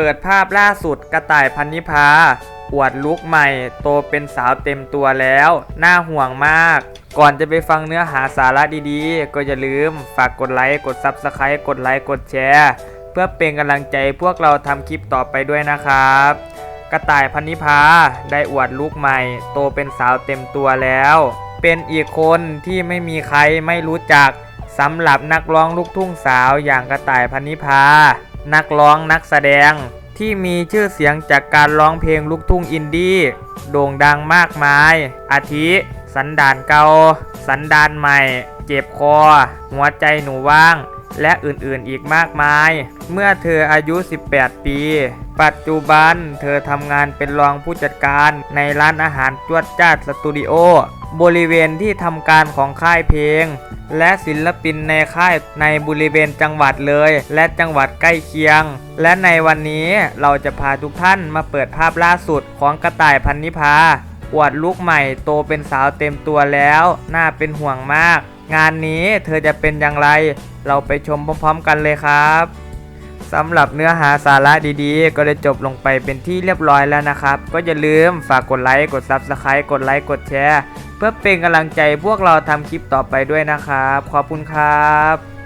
เปิดภาพล่าสุดกระต่ายพันนิพาอวดลุกใหม่ โตเป็นสาวเต็มตัวแล้ว น่าห่วงมาก ก่อนจะไปฟังเนื้อหาสาระดีๆ ก็อย่าลืมฝากกดไลค์ กด Subscribe กดไลค์ กดแชร์ เพื่อเป็นกำลังใจพวกเราทำคลิปต่อไปด้วยนะครับ กระต่ายพันนิพาได้อวดลูกใหม่ โตเป็นสาวเต็มตัวแล้ว เป็นอีกคนที่ไม่มีใครไม่รู้จักสำหรับนักร้องลูกทุ่งสาวอย่างกระต่ายพันนิพา นักร้องนักแสดงที่มีชื่อเสียงจากการร้องเพลงลูกทุ่งอินดี้โด่งดังมากมาย อาทิ สันดานเกาสันดานใหม่ เจ็บคอ หัวใจหนูว่าง และอื่นๆอีกมากมาย เมื่อเธออายุ 18 ปี ปัจจุบันเธอทำงานเป็นรองผู้จัดการในร้านอาหารจวดจ้าสตูดิโอบริเวณที่ทำการของค่ายเพลง และศิลปินในค่ายในบริเวณจังหวัดเลย และจังหวัดใกล้เคียง และในวันนี้เราจะพาทุกท่านมาเปิดภาพล่าสุดของกระต่ายพันนิพาอวดลูกใหม่โตเป็นสาวเต็มตัวแล้ว น่าเป็นห่วงมาก งานนี้เธอจะเป็นอย่างไร เราไปชมพร้อมๆกันเลยครับสำหรับเนื้อหาสาระดีๆ ก็ได้จบลงไปเป็นที่เรียบร้อยแล้วนะครับ ก็อย่าลืมฝากกดไลค์ กด Subscribe กดไลค์ กดแชร์ เพื่อเป็นกำลังใจพวกเราทำคลิปต่อไปด้วยนะครับ ขอบคุณครับ